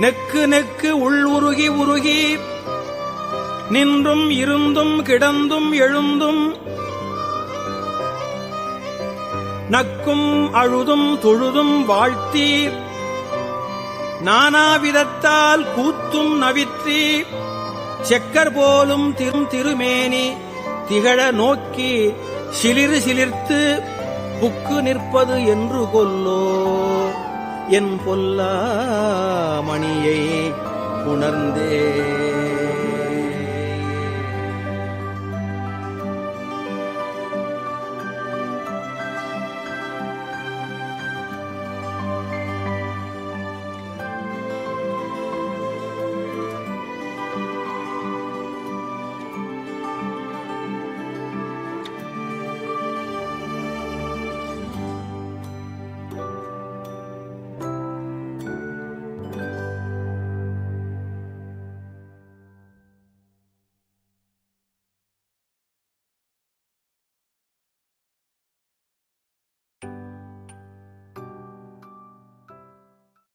Neck neck உள் உருகி உருகி. நின்றும் இருந்தும் கிடந்தும் எழுந்தும். நக்கும் அழுதும் தொழுதும் வாழ்த்தி நானாவிதத்தால் கூத்தும் நவிற்றி செக்கர் போலும் திரும் திருமேனி திகழ நோக்கி சிலிரு சிலிர்த்து புக்கு நிற்பது என்று கொல்லோ என் பொல்லா மணியை உணர்ந்தே.